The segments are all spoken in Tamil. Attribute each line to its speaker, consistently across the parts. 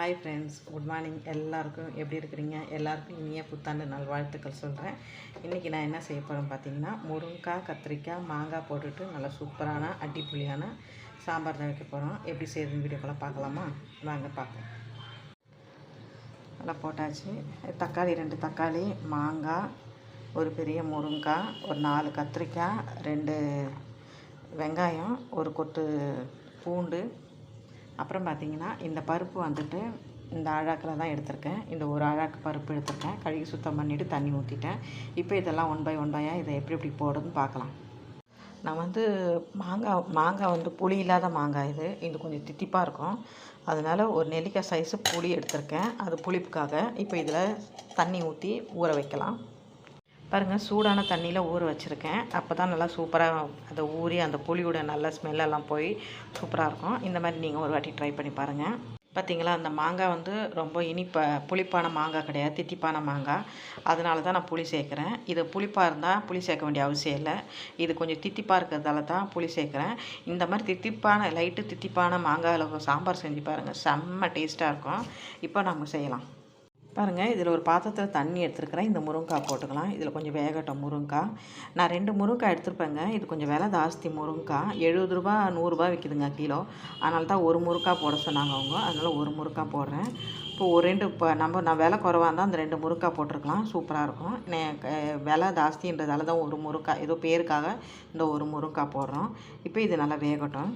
Speaker 1: ஹாய் ஃப்ரெண்ட்ஸ் குட் மார்னிங் எல்லாருக்கும் எப்படி இருக்கிறீங்க? எல்லாருக்கும் இனிய புத்தாண்டு நல்வாழ்த்துக்கள் சொல்கிறேன் இன்றைக்கி நான் என்ன செய்ய போகிறேன் பார்த்தீங்கன்னா முருங்காய் கத்திரிக்காய் மாங்காய் போட்டுட்டு நல்லா சூப்பரான அடிப்புளியான சாம்பார் தான் வைக்க போகிறோம் எப்படி செய்யுதுன்னு வீடியோக்குள்ளே பார்க்கலாமா? வாங்க பார்ப்போம். நல்லா போட்டாச்சு. தக்காளி ரெண்டு தக்காளி மாங்காய் ஒரு பெரிய முருங்காய் ஒரு நாலு கத்திரிக்காய் ரெண்டு வெங்காயம் ஒரு கொட்டு பூண்டு அப்புறம் பார்த்தீங்கன்னா இந்த பருப்பு வந்துட்டு இந்த அழாக்கில் தான் எடுத்திருக்கேன். இந்த ஒரு அழாக்கு பருப்பு எடுத்திருக்கேன். கழுகி சுத்தம் பண்ணிவிட்டு தண்ணி ஊற்றிட்டேன் இப்போ இதெல்லாம் ஒன் பை ஒன் பையாக இதை எப்படி எப்படி போடுறதுன்னு பார்க்கலாம். நான் வந்து மாங்காய் மாங்காய் வந்து புளி இல்லாத மாங்காய் இது. இது கொஞ்சம் தித்திப்பாக இருக்கும். அதனால் ஒரு நெல்லிக்காய் சைஸு புளி எடுத்திருக்கேன். அது புளிப்புக்காக. இப்போ இதில் தண்ணி ஊற்றி ஊற வைக்கலாம். பாருங்கள் சூடான தண்ணியில் ஊற வச்சுருக்கேன். அப்போ தான் நல்லா சூப்பராக அதை ஊறி அந்த புளியோட நல்ல ஸ்மெல்லெல்லாம் போய் சூப்பராக இருக்கும். இந்த மாதிரி நீங்கள் ஒரு வாட்டி ட்ரை பண்ணி பாருங்கள் பார்த்தீங்களா அந்த மாங்காய் வந்து ரொம்ப இனிப்ப புளிப்பான மாங்காய் கிடையாது தித்திப்பான மாங்காய் அதனால தான் நான் புளி சேர்க்குறேன். இது புளிப்பாக இருந்தால் புளி சேர்க்க வேண்டிய அவசியம் இல்லை. இது கொஞ்சம் தித்திப்பாக இருக்கிறதால தான் புளி சேர்க்குறேன். இந்த மாதிரி தித்திப்பான லைட்டு தித்திப்பான மாங்காயில் சாம்பார் செஞ்சு பாருங்கள் செம்ம டேஸ்ட்டாக இருக்கும். இப்போ நம்ம செய்யலாம். பாருங்கள் இதில் ஒரு பாத்திரத்தில் தண்ணி எடுத்துருக்கிறேன். இந்த முருங்காய் போட்டுக்கலாம். இதில் கொஞ்சம் வேகட்டும் முருங்காய். நான் ரெண்டு முருங்காய் எடுத்துருப்பேங்க. இது கொஞ்சம் விலை ஜாஸ்தி முருங்காய். எழுபது ரூபா நூறுரூபா விற்கிதுங்க கிலோ. அதனால தான் ஒரு முருங்காய் போட சொன்னாங்க அவங்க. அதனால் ஒரு முருங்காய் போடுறேன். இப்போ ஒரு ரெண்டு இப்போ நம்ம நான் விலை குறவாக இருந்தால் அந்த ரெண்டு முருங்காய் போட்டிருக்கலாம். சூப்பராக இருக்கும். விலை ஜாஸ்தின்றதால தான் ஒரு முருங்காய். ஏதோ பேருக்காக இந்த ஒரு முருங்காய் போடுறோம். இப்போ இது நல்லா வேகட்டும்.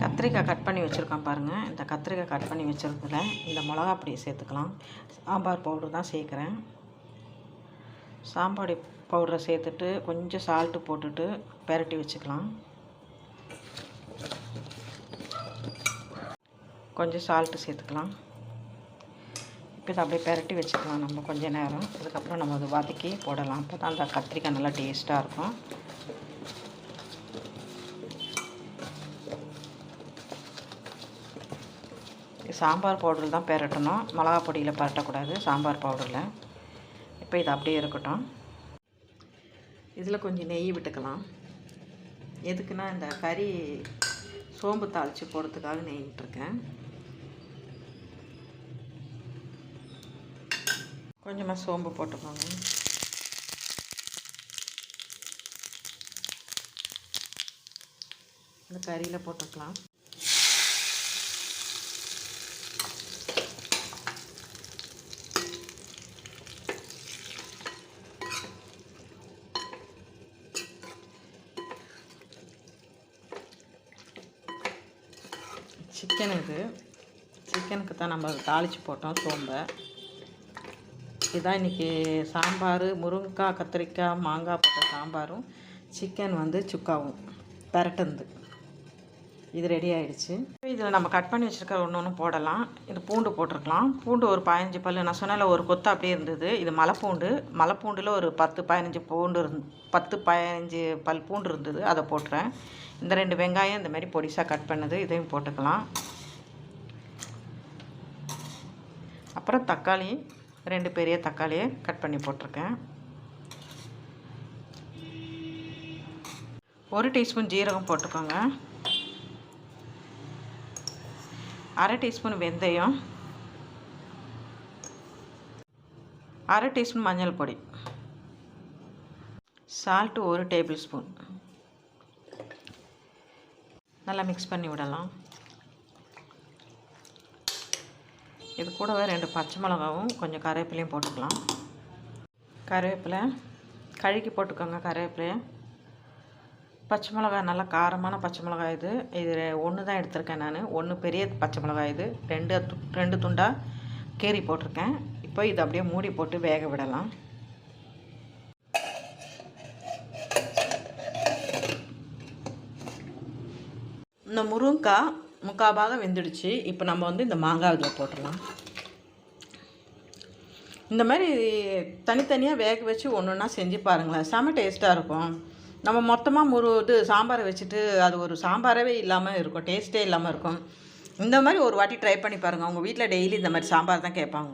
Speaker 1: கத்திரிக்காய் கட் பண்ணி வச்சுருக்கோம் பாருங்கள் இந்த கத்திரிக்காய் கட் பண்ணி வச்சுருக்கல இந்த மிளகா பொடியை சேர்த்துக்கலாம். சாம்பார் பவுடர் தான் சேர்க்குறேன். சாம்பார் பவுடரை சேர்த்துட்டு கொஞ்சம் சால்ட்டு போட்டுட்டு பெரட்டி வச்சுக்கலாம். கொஞ்சம் சால்ட்டு சேர்த்துக்கலாம். இப்போ இதை அப்படியே பெரட்டி வச்சுக்கலாம். நம்ம கொஞ்ச நேரம். அதுக்கப்புறம் நம்ம அதை வதக்கி போடலாம். அப்போ தான் அந்த கத்திரிக்காய் நல்லா டேஸ்ட்டாக இருக்கும். சாம்பார் பவுடரில் தான் பெரட்டணும். மிளகா பொடியில் பரட்டக்கூடாது சாம்பார் பவுடரில். இப்போ இது அப்படியே இருக்கட்டும். இதில் கொஞ்சம் நெய் விட்டுக்கலாம். எதுக்குன்னா இந்த கறி சோம்பு தாளித்து போடுறதுக்காக நெய் விட்டுருக்கேன். கொஞ்சமாக சோம்பு போட்டுக்கோங்க. இந்த கறியில் போட்டுக்கலாம். சிக்கன் இது. சிக்கனுக்கு தான் நம்ம தாளித்து போட்டோம் சோம்பை. இதுதான் இன்றைக்கி சாம்பார் முருங்கைக்காய் கத்திரிக்காய் மாங்காய் போட்ட சாம்பாரும் சிக்கன் வந்து சுக்காவும் பெரட்டுந்து இது ரெடி ஆகிடுச்சு இதில் நம்ம கட் பண்ணி வச்சுருக்க ஒன்று ஒன்று போடலாம். இது பூண்டு போட்டிருக்கலாம். பூண்டு ஒரு பதினஞ்சு பல் நான் சொன்னால ஒரு கொத்து அப்படியே இருந்தது. இது மலைப்பூண்டு. மலைப்பூண்டில் ஒரு பத்து பதினஞ்சு பூண்டு இருந்து பத்து பதினஞ்சு பல் பூண்டு இருந்தது. அதை போட்டுறேன். இந்த ரெண்டு வெங்காயம் இந்த மாதிரி பொடிசாக கட் பண்ணது. இதையும் போட்டுக்கலாம். அப்புறம் தக்காளி ரெண்டு பெரிய தக்காளியை கட் பண்ணி போட்டிருக்கேன். ஒரு டீஸ்பூன் ஜீரகம் போட்டுக்கோங்க. அரை டீஸ்பூன் வெந்தயம் அரை டீஸ்பூன் மஞ்சள் பொடி சால்ட்டு ஒரு டேபிள் ஸ்பூன். நல்லா மிக்ஸ் பண்ணி விடலாம். இது கூடவே ரெண்டு பச்சை மிளகாவும் கொஞ்சம் கருவேப்பிலையும் போட்டுக்கலாம். கருவேப்பிலை கழுகி போட்டுக்கோங்க கருவேப்பிலையை. பச்சை மிளகாய் நல்லா காரமான பச்சை மிளகாய் இது. இது ஒன்று தான் எடுத்திருக்கேன் நான். ஒன்று பெரிய பச்சை மிளகாய் இது. ரெண்டு து ரெண்டு துண்டாக கீரி போட்டிருக்கேன். இப்போ இது அப்படியே மூடி போட்டு வேக விடலாம். இந்த முருங்காய் முக்கால் பாகம் வெந்துடுச்சு. இப்போ நம்ம வந்து இந்த மாங்காய் இதில் போட்டுடலாம். இந்த மாதிரி தனித்தனியாக வேக வச்சு ஒன்று ஒன்றா செஞ்சு பாருங்களேன். செம டேஸ்ட்டாக இருக்கும். நம்ம மொத்தமாக முரு இது சாம்பாரை வச்சுட்டு அது ஒரு சாம்பாரவே இல்லாமல் இருக்கும் டேஸ்ட்டே இல்லாமல் இருக்கும். இந்த மாதிரி ஒரு வாட்டி ட்ரை பண்ணி பாருங்கள் அவங்க வீட்டில் டெய்லி இந்த மாதிரி சாம்பார் தான் கேட்பாங்க.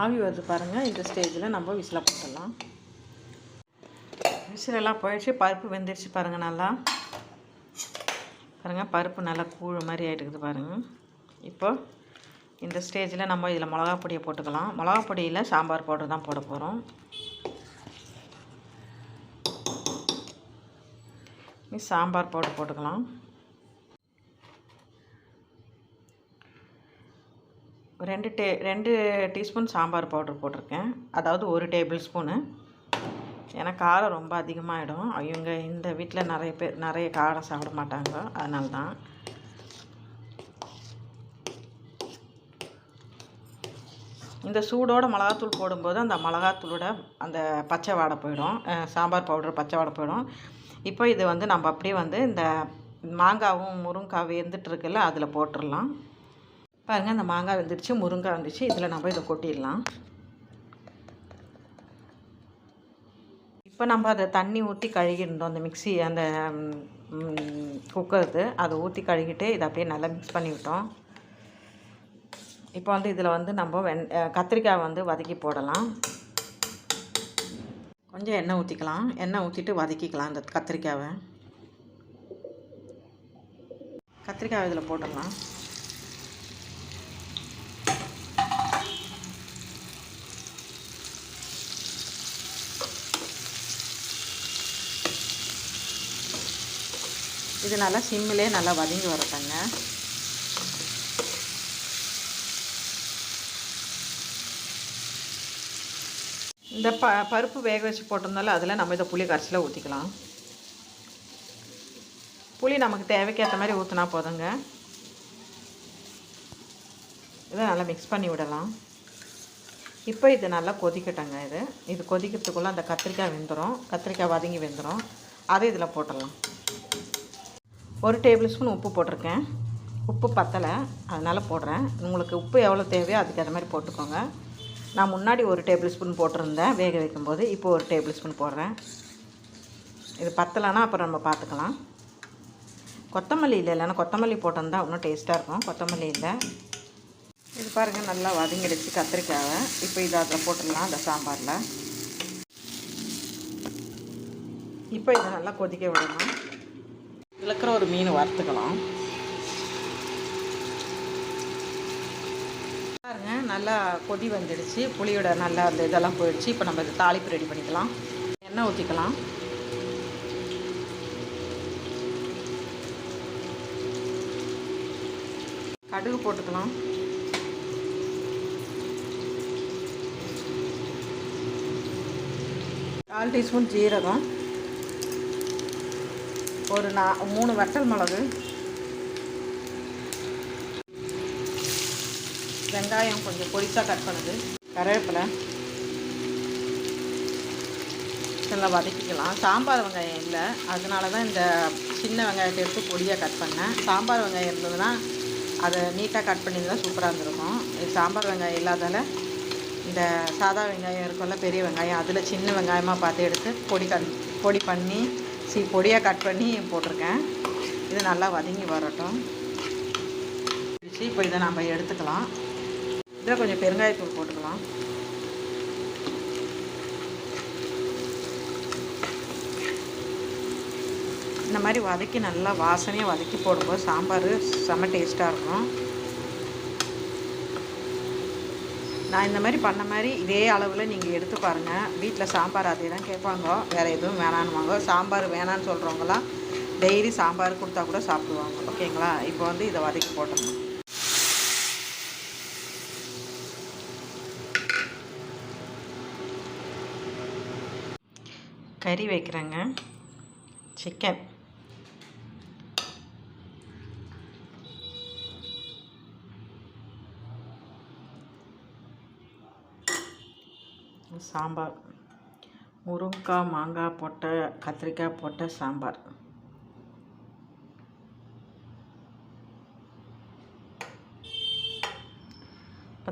Speaker 1: ஆவி வருது பாருங்கள் இந்த ஸ்டேஜில் நம்ம விசில் போட்டுடலாம். விசிலெல்லாம் போயிடுச்சு. பருப்பு வெந்துடுச்சு பாருங்கள் நல்லா. பாருங்கள் பருப்பு நல்லா கூழ் மாதிரி ஆகிட்டுக்குது பாருங்கள் இப்போ இந்த ஸ்டேஜில் நம்ம இதில் மிளகா பொடியை போட்டுக்கலாம். மிளகா பொடியில் சாம்பார் பவுடர் தான் போட போகிறோம் சாம்பார் பவுடர் போட்டுக்கலாம். ரெண்டு டே ரெண்டு டீஸ்பூன் சாம்பார் பவுடர் போட்டிருக்கேன். அதாவது ஒரு டேபிள் ஸ்பூனு. ஏன்னா காரம் ரொம்ப அதிகமாகிடும் இவங்க இந்த வீட்டில் நிறைய பேர் நிறைய காரம் சாப்பிட மாட்டாங்க. அதனால தான் இந்த சூடோட மிளகாத்தூள் போடும்போது அந்த மிளகாத்தூளோட அந்த பச்சை வாடை போயிடும். சாம்பார் பவுடர் பச்சை வாடை போயிடும். இப்போ இது வந்து நம்ம அப்படியே வந்து இந்த மாங்காவும் முருங்காய் வெந்துட்டுருக்குல்ல அதில் போட்டுடலாம் பாருங்கள் இந்த மாங்காய் வெந்துடுச்சு முருங்காய் வந்துச்சு. இதில் நம்ம இதை கொட்டிடலாம். இப்போ நம்ம அதை தண்ணி ஊற்றி கழுகிருந்தோம் அந்த மிக்ஸி அந்த குக்கருக்கு அதை ஊற்றி கழுகிட்டு இதை அப்படியே நல்லா மிக்ஸ் பண்ணிவிட்டோம். இப்போ வந்து இதில் வந்து நம்ம வெண் கத்திரிக்காய் வந்து வதக்கி போடலாம். கொஞ்சம் எண்ணெய் ஊற்றிக்கலாம் எண்ணெய் ஊற்றிட்டு வதக்கிக்கலாம் இந்த கத்திரிக்காவை. கத்திரிக்காய் இதில் போட்டுடலாம். இது நல்லா சிம்மிலே நல்லா வதங்கி வரட்டங்க. இந்த ப பருப்பு வேக வச்சு போட்டிருந்தாலும் அதில் நம்ம இதை புளி கரைச்சியில் ஊற்றிக்கலாம் புளி நமக்கு தேவைக்கேற்ற மாதிரி ஊற்றினா போதுங்க. இதை நல்லா மிக்ஸ் பண்ணி விடலாம். இப்போ இது நல்லா கொதிக்கட்டங்க இது. இது கொதிக்கிறதுக்குள்ளே அந்த கத்திரிக்காய் வெந்துடும் கத்திரிக்காய் வதங்கி வெந்துடும் அதை இதில் போட்டுடலாம் ஒரு டேபிள் ஸ்பூன் உப்பு போட்டிருக்கேன். உப்பு பத்தலை. அதனால் போடுறேன். உங்களுக்கு உப்பு எவ்வளோ தேவையோ அதுக்கேற்ற மாதிரி போட்டுக்கோங்க. நான் முன்னாடி ஒரு டேபிள் ஸ்பூன் போட்டிருந்தேன். வேக வைக்கும்போது இப்போ ஒரு டேபிள் ஸ்பூன் போடுறேன். இது பத்தலைன்னா அப்புறம் நம்ம பார்த்துக்கலாம். கொத்தமல்லி இல்லை இல்லைன்னா கொத்தமல்லி போட்டிருந்தா இன்னும் டேஸ்ட்டாக இருக்கும். கொத்தமல்லி இல்லை. இது பாருங்கள் நல்லா வதங்கிடுச்சு கத்திரிக்காவை. இப்போ இதை அதில் போட்டுடலாம் அந்த சாம்பாரில். இப்போ இதை நல்லா கொதிக்க விடணும். இருக்கிற ஒரு மீன் வறுத்துக்கலாம். நல்லா கொதி வந்துடுச்சு புளியோட நல்லா அந்த இதெல்லாம் போயிடுச்சு. இப்போ நம்ம இது தாளிப்பு ரெடி பண்ணிக்கலாம். எண்ணெய் ஊற்றிக்கலாம் கடுகு போட்டுக்கலாம். கால் டீஸ்பூன் ஜீரகம். ஒரு நா மூணு வட்டல் மிளகு. வெங்காயம் கொஞ்சம் பொடிசாக கட் பண்ணுது. கருவேப்பிலை. நல்லா வதக்கிக்கலாம். சாம்பார் வெங்காயம் இல்லை. அதனால தான் இந்த சின்ன வெங்காயத்தை எடுத்து பொடியாக கட் பண்ணேன். சாம்பார் வெங்காயம் இருந்ததுன்னா அதை நீட்டாக கட் பண்ணியிருந்தால் சூப்பராக இருந்திருக்கும். இது சாம்பார் வெங்காயம் இல்லாதால இந்த சாதா வெங்காயம் இருக்கும்ல பெரிய வெங்காயம் அதில் சின்ன வெங்காயமாக பார்த்து எடுத்து பொடி கட் பொடி பண்ணி சி பொடியாக கட் பண்ணி போட்டிருக்கேன். இது நல்லா வதங்கி வரட்டும். இப்போ இதை நம்ம எடுத்துக்கலாம். இதில் கொஞ்சம் பெருங்காயத்தூள் போட்டுக்கலாம். இந்த மாதிரி வதக்கி நல்லா வாசனையாக வதக்கி போடும்போது சாம்பார் செம்ம டேஸ்ட்டாக இருக்கும். நான் இந்த மாதிரி பண்ண மாதிரி இதே அளவில் நீங்கள் எடுத்து பாருங்கள் வீட்டில் சாம்பார் அதே தான் கேட்பாங்க. வேறு எதுவும் வேணான்னுவாங்க. சாம்பார் வேணான்னு சொல்கிறவங்களாம் டெய்லி சாம்பார் கொடுத்தா கூட சாப்பிடுவாங்க. ஓகேங்களா? இப்போ வந்து இதை வதக்கி போட்டோம் கறி வைக்கிறேங்க. சிக்கன் சாம்பார். முருங்கைக்காய் மாங்காய் போட்ட கத்திரிக்காய் போட்ட சாம்பார்.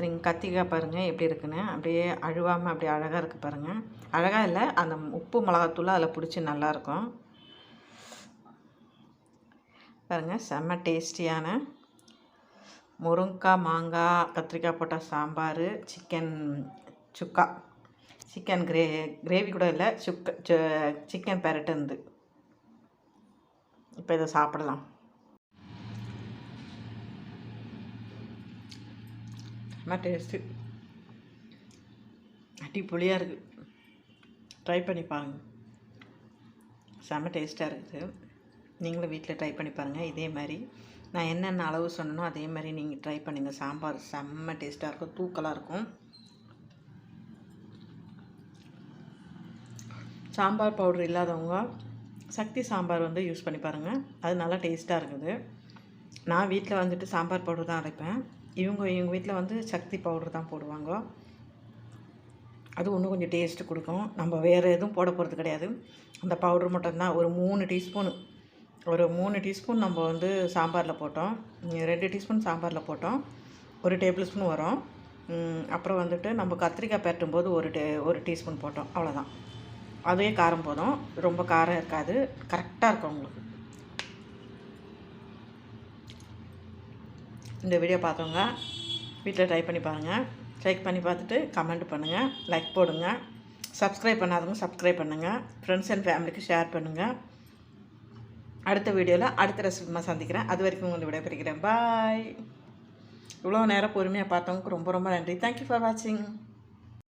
Speaker 1: பார்த்துருங்க கத்திக்காய் பாருங்கள் எப்படி இருக்குன்னு. அப்படியே அழுவாமல் அப்படியே அழகாக இருக்குது பாருங்கள் அழகாக இல்லை அந்த உப்பு மிளகாத்தூள் அதில் பிடிச்சி நல்லாயிருக்கும் பாருங்கள் செம்ம டேஸ்டியான முருங்கைக்காய் மாங்காய் கத்திரிக்காய் போட்ட சாம்பார் சிக்கன் சுக்கா. சிக்கன் கிரே கிரேவி கூட இல்லை சுக்க சிக்கன் பெரட்டு இருந்து இப்போ இதை சாப்பிடலாம். செம்ம டேஸ்ட்டு அடிப்பொலியாக இருக்குது ட்ரை பண்ணி பாருங்க. செம்ம டேஸ்ட்டாக இருக்குது. நீங்களும் வீட்டில் ட்ரை பண்ணி பாருங்கள் இதே மாதிரி நான் என்னென்ன அளவு சொன்னனோ அதே மாதிரி நீங்கள் ட்ரை பண்ணுங்கள் சாம்பார் செம்ம டேஸ்ட்டாக இருக்கும். தூக்கலாக இருக்கும். சாம்பார் பவுடர் இல்லாதவங்க சக்தி சாம்பார் வந்து யூஸ் பண்ணி பாருங்கள் அது நல்லா டேஸ்ட்டாக இருக்குது. நான் வீட்டில் வந்துட்டு சாம்பார் பவுடர் தான் அரைப்பேன். இவங்க இவங்க வீட்டில் வந்து சக்தி பவுடர் தான் போடுவாங்க. அது இன்னும் கொஞ்சம் டேஸ்ட்டு கொடுக்கும். நம்ம வேறு எதுவும் போட போகிறது கிடையாது. அந்த பவுடர் மட்டும்தான். ஒரு மூணு டீஸ்பூன் ஒரு மூணு டீஸ்பூன் நம்ம வந்து சாம்பாரில் போட்டோம். ரெண்டு டீஸ்பூன் சாம்பாரில் போட்டோம். ஒரு டேபிள் ஸ்பூன் வரும். அப்புறம் வந்துட்டு நம்ம கத்திரிக்காய் பெரட்டும் போது ஒரு டே ஒரு டீஸ்பூன் போட்டோம். அவ்வளோதான் அதே காரம் போதும். ரொம்ப காரம் இருக்காது. கரெக்டாக இருக்கும் உங்களுக்கு. இந்த வீடியோ பார்த்தவங்க வீட்டில் ட்ரை பண்ணி பாருங்கள் ட்ரை பண்ணி பார்த்துட்டு கமெண்ட் பண்ணுங்கள் லைக் போடுங்க. சப்ஸ்கிரைப் பண்ணாதவங்க சப்ஸ்கிரைப் பண்ணுங்கள் ஃப்ரெண்ட்ஸ் அண்ட் ஃபேமிலிக்கு ஷேர் பண்ணுங்கள் அடுத்த வீடியோவில் அடுத்த ரெசிபிமா சந்திக்கிறேன். அது வரைக்கும் உங்களை விடைபெறுகிறேன். பாய் இவ்வளோ நேரம் பொறுமையாக பார்த்தவங்களுக்கு ரொம்ப ரொம்ப நன்றி. தேங்க்யூ ஃபார் வாட்சிங்